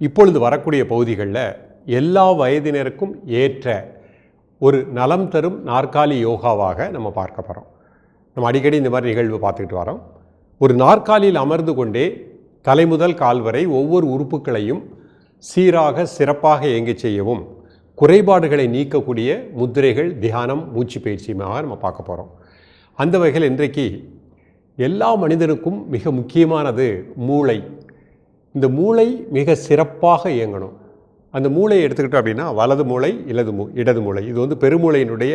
இப்பொழுது வரக்கூடிய பகுதிகளில் எல்லா வயதினருக்கும் ஏற்ற ஒரு நலம் தரும் நாற்காலி யோகாவாக நம்ம பார்க்க போகிறோம் நம்ம அடிக்கடி இந்த மாதிரி நிகழ்வு பார்த்துக்கிட்டு வரோம். ஒரு நாற்காலியில் அமர்ந்து கொண்டே தலை முதல் கால் வரை ஒவ்வொரு உறுப்புகளையும் சீராக சிறப்பாக இயங்கச் செய்யவும் குறைபாடுகளை நீக்கக்கூடிய முத்திரைகள் தியானம் மூச்சு பயிற்சியுமாக நம்ம பார்க்க போகிறோம் அந்த வகையில் இன்றைக்கு எல்லா மனிதனுக்கும் மிக முக்கியமானது மூளை. இந்த மூளை மிக சிறப்பாக இயங்கணும். அந்த மூளையை எடுத்துக்கிட்டோம் அப்படின்னா வலது மூளை இடது மூ இடது மூளை. இது வந்து பெருமூளையினுடைய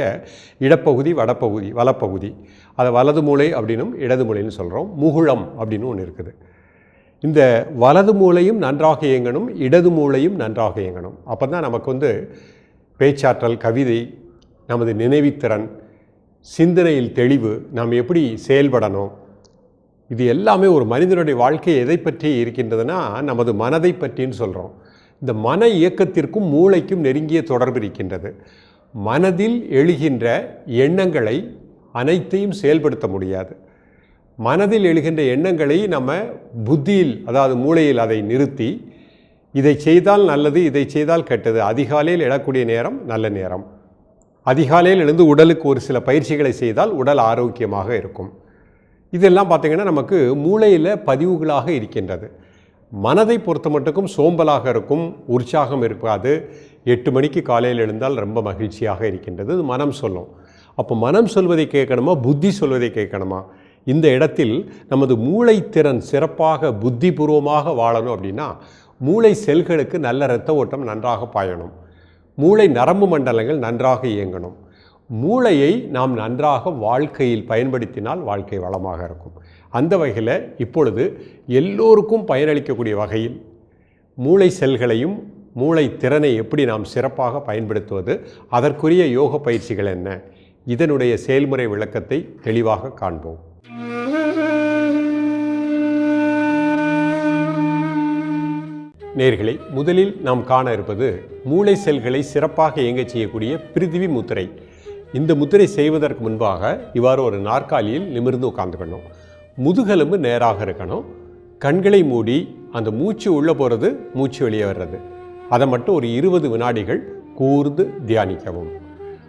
இடப்பகுதி வடப்பகுதி வலப்பகுதி. அதை வலது மூளை அப்படின்னும் இடது மூளைன்னு சொல்கிறோம் முகுளம் அப்படின்னு ஒன்று இருக்குது. இந்த வலது மூளையும் நன்றாக இயங்கணும் இடது மூளையும் நன்றாக இயங்கணும். அப்போ தான் நமக்கு வந்து பேச்சாற்றல் கவிதை நமது நினைவுத்திறன் சிந்தனையில் தெளிவு நாம் எப்படி செயல்படணும் இது எல்லாமே ஒரு மனிதனுடைய வாழ்க்கை எதை பற்றி இருக்கின்றதுன்னா நமது மனதை பற்றின்னு சொல்கிறோம் இந்த மன இயக்கத்திற்கும் மூளைக்கும் நெருங்கிய தொடர்பு இருக்கின்றது. மனதில் எழுகின்ற எண்ணங்களை அனைத்தையும் செயல்படுத்த முடியாது. மனதில் எழுகின்ற எண்ணங்களை நம்ம புத்தியில் அதாவது மூளையில் அதை நிறுத்தி இதை செய்தால் நல்லது இதை செய்தால் கெட்டது. அதிகாலையில் எழக்கூடிய நேரம் நல்ல நேரம். அதிகாலையில் எழுந்து உடலுக்கு ஒரு சில பயிற்சிகளை செய்தால் உடல் ஆரோக்கியமாக இருக்கும். இதெல்லாம் பார்த்திங்கன்னா நமக்கு மூளையில் பதிவுகளாக இருக்கின்றது. மனதை பொறுத்த மட்டுக்கும் சோம்பலாக இருக்கும் உற்சாகம் இருக்காது. எட்டு மணிக்கு காலையில் எழுந்தால் ரொம்ப மகிழ்ச்சியாக இருக்கின்றது. மனம் சொல்லும். அப்போ மனம் சொல்வதை கேட்கணுமா? புத்தி சொல்வதை கேட்கணுமா? இந்த இடத்தில் நமது மூளை திறன் சிறப்பாக புத்திபூர்வமாக வாழணும் அப்படின்னா மூளை செல்களுக்கு நல்ல இரத்த ஓட்டம் நன்றாக பாயணும். மூளை நரம்பு மண்டலங்கள் நன்றாக இயங்கணும். மூளையை நாம் நன்றாக வாழ்க்கையில் பயன்படுத்தினால் வாழ்க்கை வளமாக இருக்கும். அந்த வகையில் இப்பொழுது எல்லோருக்கும் பயனளிக்கக்கூடிய வகையில் மூளை செல்களையும் மூளை திறனை எப்படி நாம் சிறப்பாக பயன்படுத்துவது அதற்குரிய யோக பயிற்சிகள் என்ன? இதனுடைய செயல்முறை விளக்கத்தை தெளிவாக காண்போம். நேர்களை முதலில் நாம் காண இருப்பது மூளை செல்களை சிறப்பாக இயங்கச் செய்யக்கூடிய பிரிதிவி முத்திரை. இந்த முத்திரை செய்வதற்கு முன்பாக இவ்வாறு ஒரு நாற்காலியில் நிமிர்ந்து உட்காந்துக்கணும் முதுகெலும்பு நேராக இருக்கணும். கண்களை மூடி அந்த மூச்சு உள்ளே போகிறது மூச்சு வெளியே வர்றது. அதை மட்டும் ஒரு இருபது வினாடிகள் கூர்ந்து தியானிக்கவும்.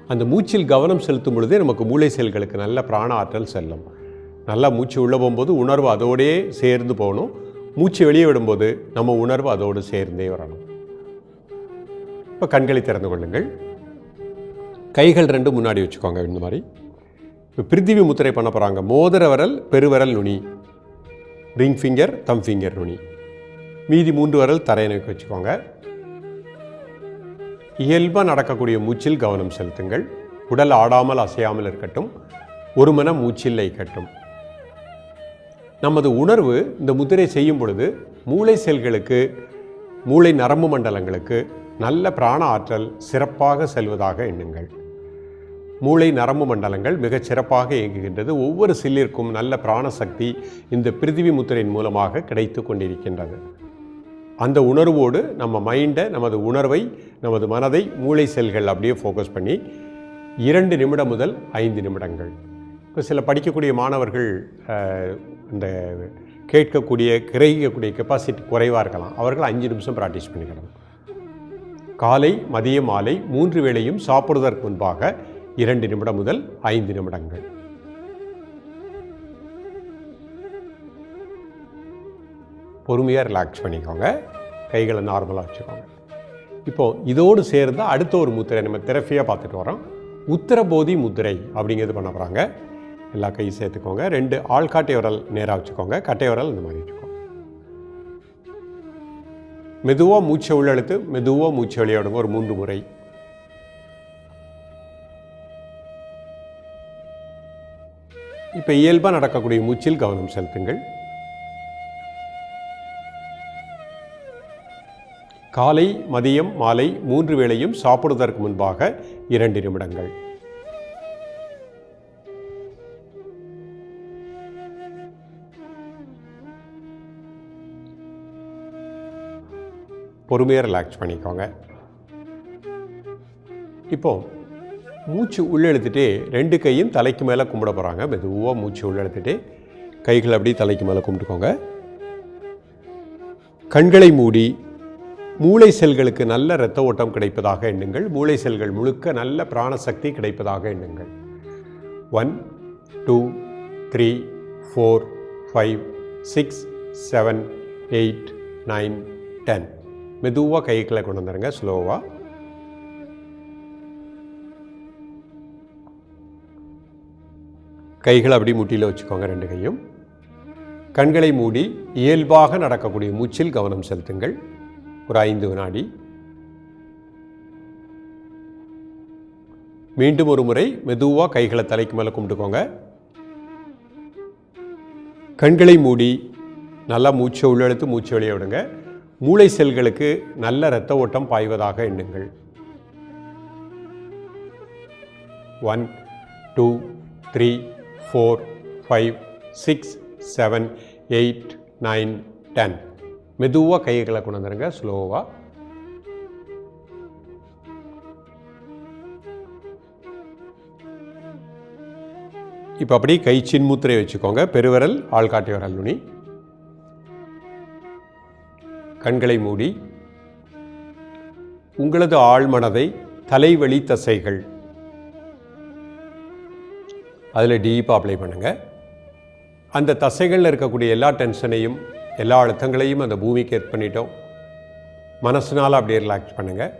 அந்த மூச்சில் கவனம் செலுத்தும் பொழுதே நமக்கு மூளை செல்களுக்கு நல்ல பிராண ஆற்றல் செல்லும். நல்லா மூச்சு உள்ளே போகும்போது உணர்வு அதோடே சேர்ந்து போகணும். மூச்சு வெளியே விடும்போது நம்ம உணர்வு அதோடு சேர்ந்தே வரணும். இப்போ கண்களை திறந்து கொள்ளுங்கள். கைகள் ரெண்டு முன்னாடி வச்சுக்கோங்க இந்த மாதிரி. இப்போ பிரித்திவி முத்திரை பண்ண போகிறாங்க மோதிர விரல் பெருவரல் நுனி. ரிங் ஃபிங்கர் தம் ஃபிங்கர் நுனி. மீதி மூன்று விரல் தரையை வச்சுக்கோங்க. இயல்பாக நடக்கக்கூடிய மூச்சில் கவனம் செலுத்துங்கள். உடல் ஆடாமல் அசையாமல் இருக்கட்டும். ஒரு மன மூச்சில் இருக்கட்டும் நமது உணர்வு இந்த முத்திரை செய்யும் பொழுது மூளை செல்களுக்கு மூளை நரம்பு மண்டலங்களுக்கு நல்ல பிராண ஆற்றல் சிறப்பாக செல்வதாக எண்ணுங்கள். மூளை நரம்பு மண்டலங்கள் மிகச் சிறப்பாக இயங்குகின்றது. ஒவ்வொரு சில்லிற்கும் நல்ல பிராணசக்தி இந்த பிரிதிவி முத்திரையின் மூலமாக கிடைத்து கொண்டிருக்கின்றது. அந்த உணர்வோடு நம்ம மைண்டை நமது உணர்வை நமது மனதை மூளை செல்கள் அப்படியே ஃபோக்கஸ் பண்ணி இரண்டு நிமிடம் முதல் ஐந்து நிமிடங்கள். இப்போ சில படிக்கக்கூடிய மாணவர்கள் இந்த கேட்கக்கூடிய கிரகிக்கக்கூடிய கெப்பாசிட்டி குறைவாக இருக்கலாம். அவர்கள் அஞ்சு நிமிஷம் ப்ராக்டிஸ் பண்ணிக்கிறாங்க காலை மதியம் மாலை மூன்று வேளையும் சாப்பிடுவதற்கு முன்பாக இரண்டு நிமிடம் முதல் ஐந்து நிமிடங்கள். பொறுமையாக ரிலாக்ஸ் பண்ணிக்கோங்க. கைகளை நார்மலாக வச்சுக்கோங்க. இப்போது இதோடு சேர்ந்து அடுத்த ஒரு முத்திரை நம்ம திரஃபியாக பார்த்துட்டு வரோம். உத்தரபோதி முத்திரை அப்படிங்கிறது பண்ண போகிறாங்க எல்லா கையும் சேர்த்துக்கோங்க. ரெண்டு ஆள்காட்டை விரல் நேராக வச்சுக்கோங்க. கட்டை விரல் இந்த மாதிரி வச்சுக்கோங்க மெதுவாக மூச்சை உள்ளெழுத்து மெதுவாக மூச்சை வெளியாடுங்க ஒரு மூன்று முறை. இப்போ இயல்பாக நடக்கக்கூடிய மூச்சில் கவனம் செலுத்துங்கள். காலை மதியம் மாலை மூன்று வேளையும் சாப்பிடுவதற்கு முன்பாக இரண்டு நிமிடங்கள். பொறுமையாக ரிலாக்ஸ் பண்ணிக்கோங்க. இப்போ மூச்சு உள்ளெழுத்துட்டு ரெண்டு கையும் தலைக்கு மேலே கும்பிட போகிறாங்க மெதுவாக மூச்சு உள்ளெழுத்துட்டு கைகள் அப்படியே தலைக்கு மேலே கும்பிட்டுக்கோங்க. கண்களை மூடி மூளை செல்களுக்கு நல்ல இரத்த ஓட்டம் கிடைப்பதாக எண்ணுங்கள். மூளை செல்கள் முழுக்க நல்ல பிராணசக்தி கிடைப்பதாக எண்ணுங்கள். One two three four five six seven eight nine ten மெதுவாக கைகளை கொண்டு வந்துடுங்க ஸ்லோவாக கைகளை அப்படி முட்டியில் வச்சுக்கோங்க ரெண்டு கையும். கண்களை மூடி இயல்பாக நடக்கக்கூடிய மூச்சில் கவனம் செலுத்துங்கள். ஒரு ஐந்து வினாடி. மீண்டும் ஒரு முறை மெதுவாக கைகளை தலைக்கு மேலே கும்பிட்டுக்கோங்க. கண்களை மூடி நல்லா மூச்சை உள்ளெழுத்து மூச்சு வெளியே விடுங்க. மூளை செல்களுக்கு நல்ல இரத்த ஓட்டம் பாய்வதாக எண்ணுங்கள். One two three four five six seven eight nine ten மெதுவாக கைகளை கொண்டு வந்துருங்க ஸ்லோவாக இப்போ அப்படி கை சின்முத்திரை வச்சுக்கோங்க. பெருவிரல் ஆள்காட்டி விரல் நுனி கண்களை மூடி. உங்களது ஆழ்மனதை தலைவழி தசைகள். அதில் டீப்பாக அப்ளை பண்ணுங்கள் அந்த தசைகளில் இருக்கக்கூடிய எல்லா டென்ஷனையும் எல்லா அழுத்தங்களையும் அந்த பூமிக்கு ஏற்ப பண்ணிட்டோம். மனசுனால் அப்படியே ரிலாக்ஸ் பண்ணுங்கள்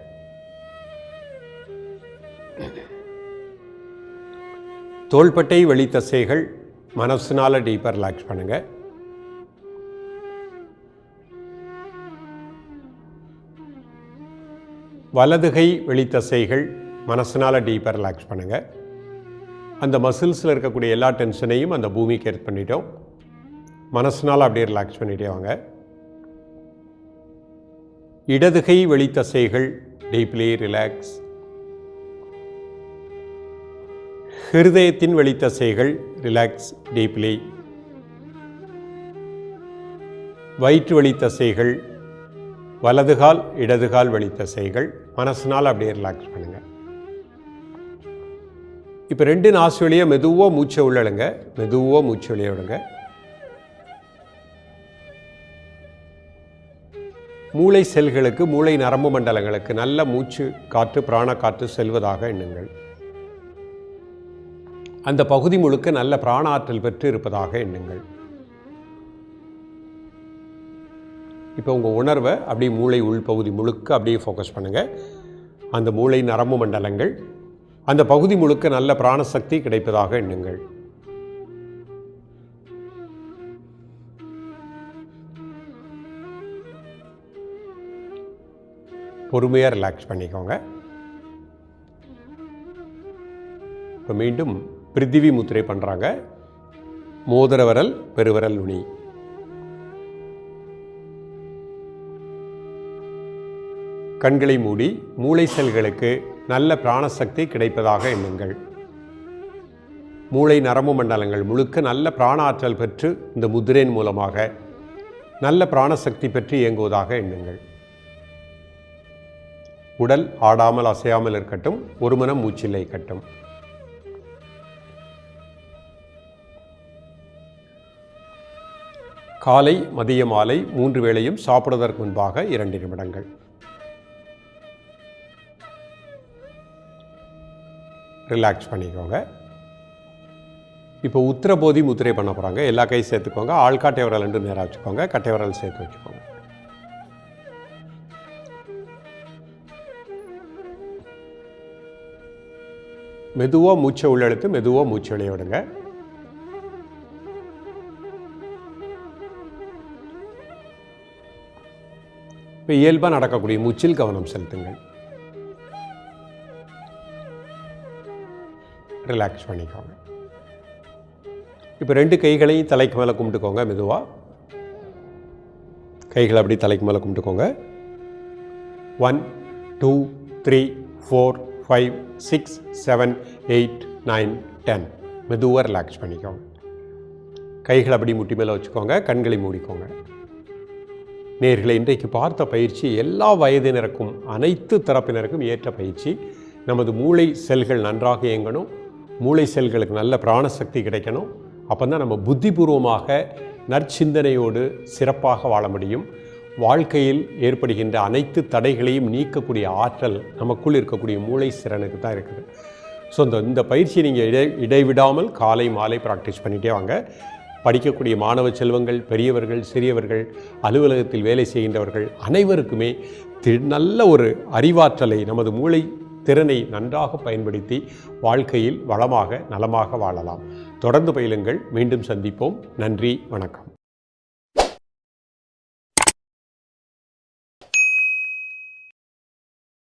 தோள்பட்டை வெளி தசைகள் மனசுனால் டீப்பாக ரிலாக்ஸ் பண்ணுங்கள் வலதுகை வெளித்தசைகள் மனசினால் டீப்பாக ரிலாக்ஸ் பண்ணுங்கள் அந்த மசில்ஸில் இருக்கக்கூடிய எல்லா டென்ஷனையும் அந்த பூமிக்கு ஏற்ப பண்ணிட்டோம். மனசினால் அப்படியே ரிலாக்ஸ் பண்ணிட்டே வாங்க. இடதுகை வெளித்தசைகள் டீப்லி ரிலாக்ஸ் ஹிருதயத்தின் வெளித்தசைகள் ரிலாக்ஸ் டீப்லி வயிற்று வெளித்தசைகள் வலதுகால் இடதுகால் வெளித்தசைகள் மனசினால் அப்படியே ரிலாக்ஸ் பண்ணுங்கள் இப்போ ரெண்டு நாசு வழியாக மெதுவாக மூச்சை உள்ளழுங்க. மெதுவாக மூச்சு வெளியே விடுங்க. மூளை செல்களுக்கு மூளை நரம்பு மண்டலங்களுக்கு நல்ல மூச்சு காற்று பிராண காற்று செல்வதாக எண்ணுங்கள். அந்த பகுதி முழுக்க நல்ல பிராண ஆற்றல் பெற்று இருப்பதாக எண்ணுங்கள். இப்போ உங்கள் உணர்வை அப்படியே மூளை உள்பகுதி முழுக்க அப்படியே ஃபோக்கஸ் பண்ணுங்கள் அந்த மூளை நரம்பு மண்டலங்கள் அந்த பகுதி முழுக்க நல்ல பிராணசக்தி கிடைப்பதாக எண்ணுங்கள். பொறுமையாக ரிலாக்ஸ் பண்ணிக்கோங்க. இப்போ மீண்டும் பிரித்திவி முத்திரை பண்ணுறாங்க மோதிரவரல் பெருவரல் நுனி. கண்களை மூடி மூளை செல்களுக்கு நல்ல பிராணசக்தி கிடைப்பதாக எண்ணுங்கள். மூளை நரம்பு மண்டலங்கள் முழுக்க நல்ல பிராண ஆற்றல் பெற்று இந்த முதிரையின் மூலமாக நல்ல பிராணசக்தி பெற்று இயங்குவதாக எண்ணுங்கள். உடல் ஆடாமல் அசையாமல் இருக்கட்டும் ஒரு மனம் மூச்சில்லை கட்டும் காலை மதிய மாலை மூன்று வேளையும் சாப்பிடுவதற்கு முன்பாக இரண்டு நிமிடங்கள். ரிலாக்ஸ் பண்ணிக்கோங்க. இப்போ உத்திரபோதி முத்திரை பண்ண போகிறாங்க எல்லா கையும் சேர்த்துக்கோங்க. ஆள்காட்டை விரல் ரெண்டு நேராக வச்சுக்கோங்க. கட்டை விரல் சேர்த்து வச்சுக்கோங்க. மெதுவாக மூச்சை உள்ளெழுத்து மெதுவாக மூச்சு வெளியே விடுங்க. இப்போ இயல்பாக நடக்கக்கூடிய மூச்சில் கவனம் செலுத்துங்கள். ரிலாக்ஸ் பண்ணிக்கோங்க. இப்போ ரெண்டு கைகளையும் தலைக்கு மேலே கும்பிட்டுக்கோங்க மெதுவாக கைகளை அப்படி தலைக்கு மேலே கும்பிட்டுக்கோங்க. One two three four five six seven eight nine ten மெதுவாக ரிலாக்ஸ் பண்ணிக்கோங்க. கைகளை அப்படி முட்டி மேலே வச்சுக்கோங்க கண்களை மூடிக்கோங்க. நேர்களை இன்றைக்கு பார்த்த பயிற்சி எல்லா வயதினருக்கும் அனைத்து தரப்பினருக்கும் ஏற்ற பயிற்சி. நமது மூளை செல்கள் நன்றாக இயங்கணும். மூளை செல்களுக்கு நல்ல பிராணசக்தி கிடைக்கணும். அப்போ தான் நம்ம புத்திபூர்வமாக நற்சிந்தனையோடு சிறப்பாக வாழ முடியும். வாழ்க்கையில் ஏற்படுகின்ற அனைத்து தடைகளையும் நீக்கக்கூடிய ஆற்றல் நமக்குள் இருக்கக்கூடிய மூளை சிறனுக்கு தான் இருக்குது. ஸோ இந்த இந்த பயிற்சியை நீங்கள் இடை இடைவிடாமல் காலை மாலை ப்ராக்டிஸ் பண்ணிகிட்டே வாங்க. படிக்கக்கூடிய மாணவ செல்வங்கள் பெரியவர்கள் சிறியவர்கள் அலுவலகத்தில் வேலை செய்கின்றவர்கள் அனைவருக்குமே தி- நல்ல ஒரு அறிவாற்றலை நமது மூளை திறனை நன்றாக பயன்படுத்தி வாழ்க்கையில் வளமாக நலமாக வாழலாம். தொடர்ந்து பயிலுங்கள். மீண்டும் சந்திப்போம். நன்றி. வணக்கம்.